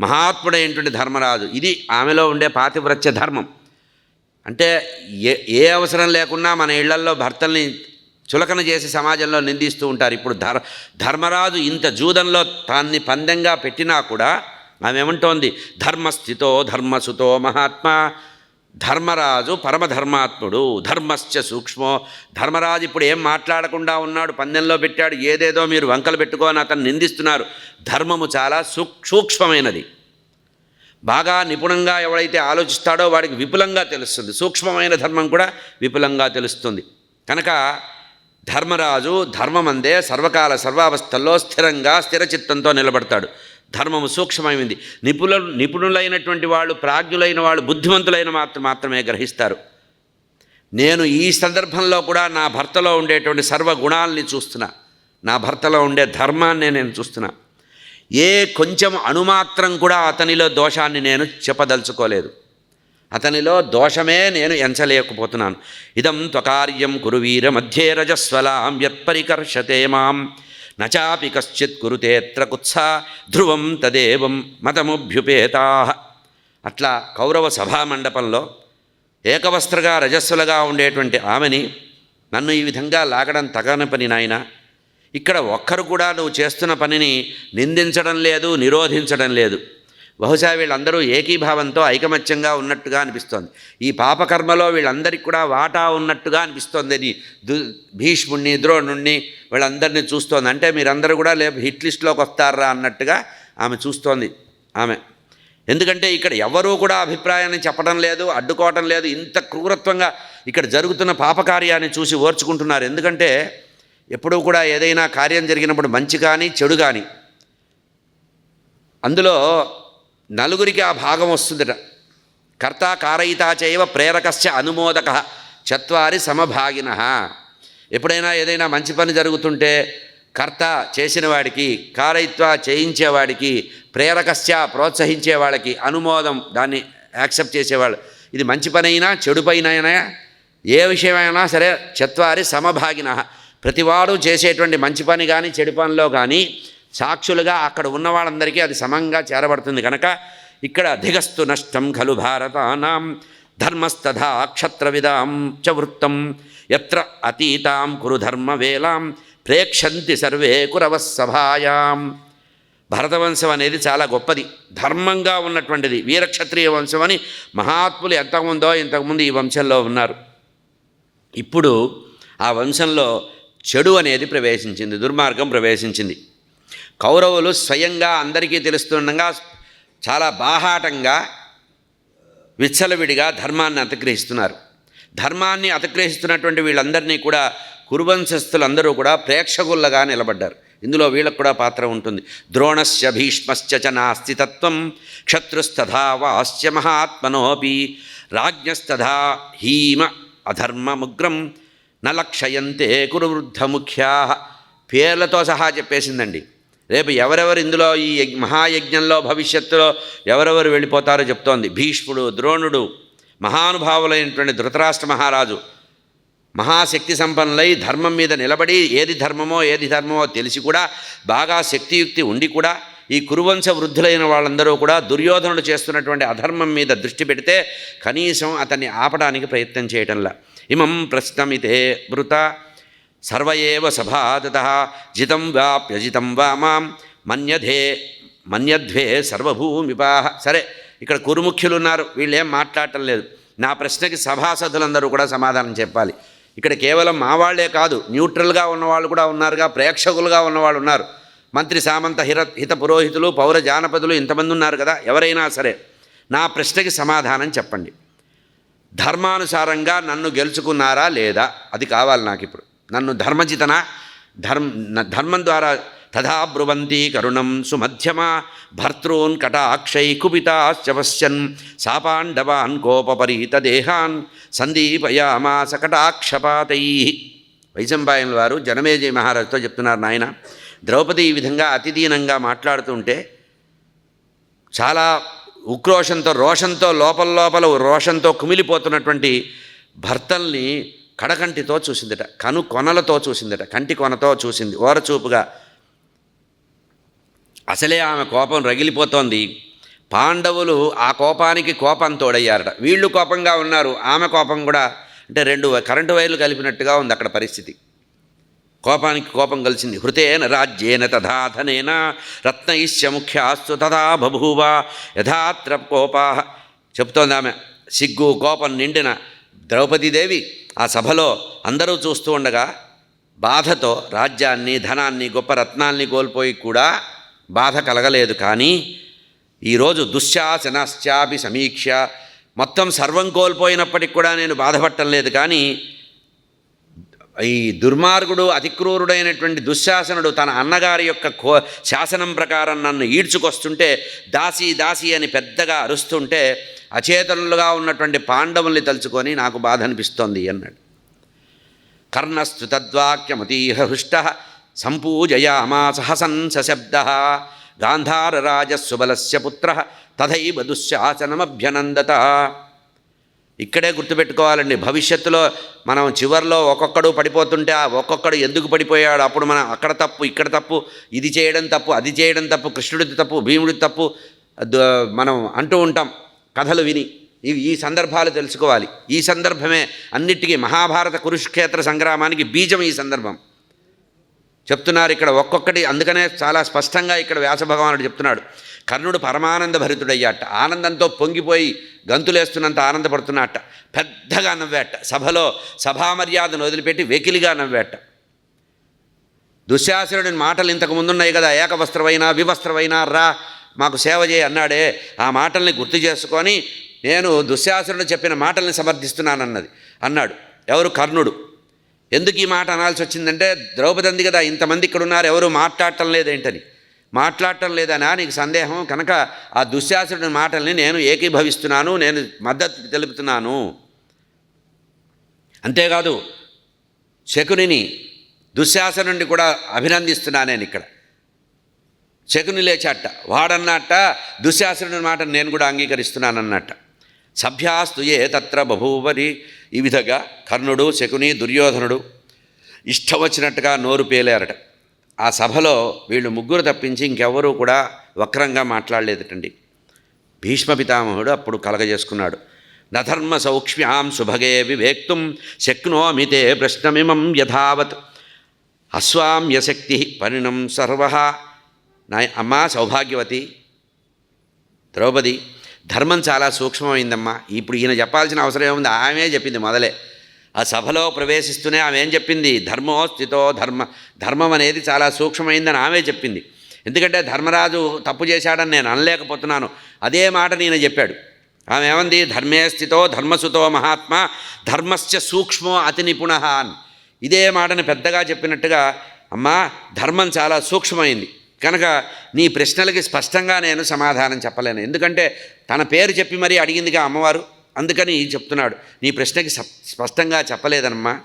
మహాత్ముడైనటువంటి ధర్మరాజు. ఇది ఆమెలో ఉండే పాతివ్రత్య ధర్మం. అంటే ఏ ఏ అవసరం లేకున్నా మన ఇళ్ళల్లో భర్తల్ని చులకన చేసి సమాజంలో నిందిస్తూ ఉంటారు. ఇప్పుడు ధర్ ధర్మరాజు ఇంత జూదంలో తాన్ని పందెంగా పెట్టినా కూడా ఆమె ఏమంటోంది? ధర్మస్థితో ధర్మసుతో మహాత్మా ధర్మరాజు పరమధర్మాత్ముడు ధర్మశ్చ సూక్ష్మో. ధర్మరాజు ఇప్పుడు ఏం మాట్లాడకుండా ఉన్నాడు? పందెంలో పెట్టాడు. ఏదేదో మీరు వంకలు పెట్టుకొని అతను నిందిస్తున్నారు. ధర్మము చాలా సూక్ష్మమైనది. బాగా నిపుణంగా ఎవడైతే ఆలోచిస్తాడో వాడికి విపులంగా తెలుస్తుంది. సూక్ష్మమైన ధర్మం కూడా విపులంగా తెలుస్తుంది. కనుక ధర్మరాజు ధర్మమందే సర్వకాల సర్వావస్థల్లో స్థిరంగా స్థిరచిత్తంతో నిలబడతాడు. ధర్మము సూక్ష్మమైంది. నిపుణుల నిపుణులైనటువంటి వాళ్ళు ప్రాజ్ఞులైన వాళ్ళు బుద్ధిమంతులైన మాత్రం మాత్రమే గ్రహిస్తారు. నేను ఈ సందర్భంలో కూడా నా భర్తలో ఉండేటువంటి సర్వగుణాలని చూస్తున్నా. నా భర్తలో ఉండే ధర్మాన్ని నేను చూస్తున్నా. ఏ కొంచెం అణుమాత్రం కూడా అతనిలో దోషాన్ని నేను చెప్పదలుచుకోలేదు. అతనిలో దోషమే నేను ఎంచలేకపోతున్నాను. ఇదం త్వకార్యం కురువీర మధ్యే రజస్వలాం యత్పరికర్షతే మాం. నచాపి కశ్చిత్ కురుతేత్ర కుత్సా ధ్రువం తదేవం మతముభ్యుపేతా. అట్లా కౌరవ సభామండపంలో ఏకవస్త్రగా రజస్సులుగా ఉండేటువంటి ఆమెని నన్ను ఈ విధంగా లాగడం తగని పని నాయన. ఇక్కడ ఒక్కరు కూడా నువ్వు చేస్తున్న పనిని నిందించడం లేదు నిరోధించడం లేదు. బహుశా వీళ్ళందరూ ఏకీభావంతో ఐకమత్యంగా ఉన్నట్టుగా అనిపిస్తోంది. ఈ పాపకర్మలో వీళ్ళందరికీ కూడా వాటా ఉన్నట్టుగా అనిపిస్తోంది. దు భీష్ముణ్ణి ద్రోణుణ్ణి వీళ్ళందరినీ చూస్తోంది. అంటే మీరందరూ కూడా లే హిట్ లిస్ట్లోకి వస్తారా అన్నట్టుగా ఆమె చూస్తోంది. ఆమె ఎందుకంటే ఇక్కడ ఎవరూ కూడా అభిప్రాయాన్ని చెప్పడం లేదు అడ్డుకోవటం లేదు. ఇంత క్రూరత్వంగా ఇక్కడ జరుగుతున్న పాపకార్యాన్ని చూసి ఓర్చుకుంటున్నారు. ఎందుకంటే ఎప్పుడూ కూడా ఏదైనా కార్యం జరిగినప్పుడు మంచి కానీ చెడు కానీ అందులో నలుగురికి ఆ భాగం వస్తుందట. కర్త కారయితా చేయవ ప్రేరకశ్చ అనుమోదక చత్వారి సమభాగిన. ఎప్పుడైనా ఏదైనా మంచి పని జరుగుతుంటే కర్త చేసిన వాడికి కారయిత్వ చేయించేవాడికి ప్రేరకశ్చ ప్రోత్సహించే వాళ్ళకి అనుమోదం దాన్ని యాక్సెప్ట్ చేసేవాళ్ళు. ఇది మంచి పని అయినా చెడు పైన ఏ విషయమైనా సరే చత్వారి సమభాగిన. ప్రతివాడు చేసేటువంటి మంచి పని కానీ చెడు పనిలో కానీ సాక్షులుగా అక్కడ ఉన్న వాళ్ళందరికీ అది సమంగా చేరబడుతుంది కనుక ఇక్కడ ధిగస్తు నష్టం ఖలు భారతానాం ధర్మస్తథా క్షత్రవిదాం చ వృత్తం ఎత్ర అతీతాం కురు ధర్మవేలాం ప్రేక్షంతి సర్వే కురవः సభాయాం. భరతవంశం అనేది చాలా గొప్పది. ధర్మంగా ఉన్నటువంటిది. వీరక్షత్రియ వంశం అని మహాత్ములు ఎంతకుముందో ఇంతకుముందు ఈ వంశంలో ఉన్నారు. ఇప్పుడు ఆ వంశంలో చెడు అనేది ప్రవేశించింది. దుర్మార్గం ప్రవేశించింది. కౌరవులు స్వయంగా అందరికీ తెలుస్తుండగా చాలా బాహాటంగా విచ్చలవిడిగా ధర్మాన్ని అతిగ్రహిస్తున్నారు. ధర్మాన్ని అతిగ్రహిస్తున్నటువంటి వీళ్ళందరినీ కూడా కురువంశస్థులందరూ కూడా ప్రేక్షకుల్లాగా నిలబడ్డారు. ఇందులో వీళ్ళకు కూడా పాత్ర ఉంటుంది. ద్రోణస్య భీష్మశ్చ చ నాస్తి తత్వం క్షత్రుస్తథా వాస్య మహాత్మనోపి రాజ్ఞస్తథా హీమ అధర్మముగ్రం నలక్షయంతే కురు వృద్ధముఖ్యా పేర్లతో సహా చెప్పేసిందండి. రేపు ఎవరెవరు ఇందులో ఈ మహాయజ్ఞంలో భవిష్యత్తులో ఎవరెవరు వెళ్ళిపోతారో చెప్తోంది. భీష్ముడు ద్రోణుడు మహానుభావులైనటువంటి ధృతరాష్ట్ర మహారాజు మహాశక్తి సంపన్నులై ధర్మం మీద నిలబడి ఏది ధర్మమో ఏది ధర్మమో తెలిసి కూడా బాగా శక్తియుక్తి ఉండి కూడా ఈ కురువంశ వృద్ధులైన వాళ్ళందరూ కూడా దుర్యోధనుడు చేస్తున్నటువంటి అధర్మం మీద దృష్టి పెడితే కనీసం అతన్ని ఆపడానికి ప్రయత్నం చేయటంలా. ఇమం ప్రశ్నమితే మృత సర్వయేవ సభాదత జితం వాప్యజితం వా మాం మన్యధే మన్యధ్వే సర్వభూమిపాహ సరే ఇక్కడ కురుముఖ్యులు ఉన్నారు వీళ్ళు ఏం మాట్లాడటం లేదు. నా ప్రశ్నకి సభాసదులందరూ కూడా సమాధానం చెప్పాలి. ఇక్కడ కేవలం మా వాళ్ళే కాదు న్యూట్రల్గా ఉన్నవాళ్ళు కూడా ఉన్నారుగా ప్రేక్షకులుగా ఉన్నవాళ్ళు ఉన్నారు. మంత్రి సామంత హిర హిత పురోహితులు పౌర జానపదులు ఇంతమంది ఉన్నారు కదా ఎవరైనా సరే నా ప్రశ్నకి సమాధానం చెప్పండి. ధర్మానుసారంగా నన్ను గెలుచుకున్నారా లేదా అది కావాలి నాకు ఇప్పుడు నన్ను ధర్మజితన ధర్మ ధర్మం ద్వారా తథా బ్రువంతి కరుణం సుమధ్యమ భర్తॄన్ కటాక్షై కుపితాశ్చవశ్యన్ సాపాండవాన్ కోపపరీత దేహాన్ సందీపయామాస కటాక్షపాతై. వైశంపాయనుల వారు జనమేజయ మహారాజుతో చెప్తున్నారు నాయన ద్రౌపది ఈ విధంగా అతిదీనంగా మాట్లాడుతుంటే చాలా ఉక్రోషంతో రోషంతో లోపల లోపల రోషంతో కుమిలిపోతున్నటువంటి భర్తల్ని కడకంటితో చూసిందట కను కొనలతో చూసిందట కంటి కొనతో చూసింది. ఓరచూపుగా అసలే ఆమె కోపం రగిలిపోతోంది. పాండవులు ఆ కోపానికి కోపం తోడయ్యారట. వీళ్ళు కోపంగా ఉన్నారు ఆమె కోపం కూడా అంటే రెండు కరెంటు వైర్లు కలిపినట్టుగా ఉంది అక్కడ పరిస్థితి. కోపానికి కోపం కలిసింది. హృతేన రాజ్యేన తథాధనేన రత్నయిష్య ముఖ్యాస్తు తథా బభూవ యథాత్ర కోపా చెప్తోంది ఆమె. సిగ్గు కోపం నిండిన ద్రౌపదీదేవి ఆ సభలో అందరూ చూస్తూ ఉండగా బాధతో రాజ్యాన్ని ధనాన్ని గొప్ప రత్నాల్ని కోల్పోయి కూడా బాధ కలగలేదు. కానీ ఈరోజు దుశ్శాసనశ్చాపి సమీక్ష మొత్తం సర్వం కోల్పోయినప్పటికి కూడా నేను బాధపడటం లేదు. కానీ ఈ దుర్మార్గుడు అతిక్రూరుడైనటువంటి దుశ్శాసనుడు తన అన్నగారి యొక్క కో శాసనం ప్రకారం నన్ను ఈడ్చుకొస్తుంటే దాసి దాసి అని పెద్దగా అరుస్తుంటే అచేతనులుగా ఉన్నటువంటి పాండవుల్ని తలుచుకొని నాకు బాధ అనిపిస్తోంది అన్నాడు. కర్ణస్తు తద్వాక్యమతీహ హృష్ట సంపూజయామాస హసన్ సశబ్ద గాంధారరాజస్సుబలస్య పుత్ర తథైవ దుశ్శాసనమభ్యనందత. ఇక్కడే గుర్తుపెట్టుకోవాలండి భవిష్యత్తులో మనం చివర్లో ఒక్కొక్కడు పడిపోతుంటే ఆ ఒక్కొక్కడు ఎందుకు పడిపోయాడు? అప్పుడు మనం అక్కడ తప్పు ఇక్కడ తప్పు ఇది చేయడం తప్పు అది చేయడం తప్పు కృష్ణుడిది తప్పు భీముడి తప్పు మనం అంటూ ఉంటాం. కథలు విని ఇవి ఈ సందర్భాలు తెలుసుకోవాలి. ఈ సందర్భమే అన్నిటికీ మహాభారత కురుక్షేత్ర సంగ్రామానికి బీజం ఈ సందర్భం. చెప్తున్నారు ఇక్కడ ఒక్కొక్కటి అందుకనే చాలా స్పష్టంగా ఇక్కడ వ్యాస భగవానుడు చెప్తున్నాడు. కర్ణుడు పరమానంద భరితుడయ్యాట. ఆనందంతో పొంగిపోయి గంతులేస్తున్నంత ఆనందపడుతున్నట్ట పెద్దగా నవ్వేట. సభలో సభా మర్యాదను వదిలిపెట్టి వెకిలిగా నవ్వేట. దుశ్శాసురుడిని మాటలు ఇంతకు ముందున్నాయి కదా. ఏకవస్త్రమైనా వివస్త్రమైనా రా మాకు సేవ చేయి అన్నాడే ఆ మాటల్ని గుర్తు చేసుకొని నేను దుశ్శాసనుడు చెప్పిన మాటల్ని సమర్థిస్తున్నానన్నది అన్నాడు. ఎవరు? కర్ణుడు. ఎందుకు ఈ మాట అనాల్సి వచ్చిందంటే ద్రౌపది అంది కదా ఇంతమంది ఇక్కడ ఉన్నారు ఎవరు మాట్లాడటం లేదేంటని. మాట్లాడటం లేదనా? నీకు సందేహం? కనుక ఆ దుశ్శాసనుడి మాటల్ని నేను ఏకీభవిస్తున్నాను నేను మద్దతు తెలుపుతున్నాను. అంతేకాదు శకునిని దుశ్శాసనుడిని కూడా అభినందిస్తున్నా నేను ఇక్కడ. శకుని లేచాట వాడన్నట్ట దుశ్శాసనుడి మాట నేను కూడా అంగీకరిస్తున్నానన్నట్ట సభ్యాస్తు ఏ తత్ర బభూవరి ఈ విధంగా కర్ణుడు శకుని దుర్యోధనుడు ఇష్టం వచ్చినట్టుగా నోరు పేలారట. ఆ సభలో వీళ్ళు ముగ్గురు తప్పించి ఇంకెవరూ కూడా వక్రంగా మాట్లాడలేదటండి. భీష్మ పితామహుడు అప్పుడు కలగజేసుకున్నాడు. నధర్మ సౌక్ష్మ్యాం సుభగే వివేక్తుం శక్నోమితే ప్రశ్నమిమం యథావత్. అస్వామ్యశక్తి పరిణం సర్వ. నా అమ్మా సౌభాగ్యవతి. ద్రౌపది ధర్మం చాలా సూక్ష్మమైందమ్మా. ఇప్పుడు ఈయన చెప్పాల్సిన అవసరం ఏముంది? ఆమె చెప్పింది మొదలే. ఆ సభలో ప్రవేశిస్తూనే ఆమె ఏం చెప్పింది? ధర్మో స్థితో ధర్మ ధర్మం అనేది చాలా సూక్ష్మమైందని ఆమె చెప్పింది. ఎందుకంటే ధర్మరాజు తప్పు చేశాడని నేను అనలేకపోతున్నాను. అదే మాట నేను చెప్పాడు. ఆమె ఏమంది? ధర్మే స్థితో ధర్మసుతో మహాత్మ ధర్మస్య సూక్ష్మో అతి నిపుణ అని. ఇదే మాటను పెద్దగా చెప్పినట్టుగా అమ్మా ధర్మం చాలా సూక్ష్మమైంది. కనుక నీ ప్రశ్నలకి స్పష్టంగా నేను సమాధానం చెప్పలేను. ఎందుకంటే తన పేరు చెప్పి మరీ అడిగిందిగా అమ్మవారు. అందుకని చెప్తున్నాడు. నీ ప్రశ్నకి స్పష్టంగా చెప్పలేదమ్మా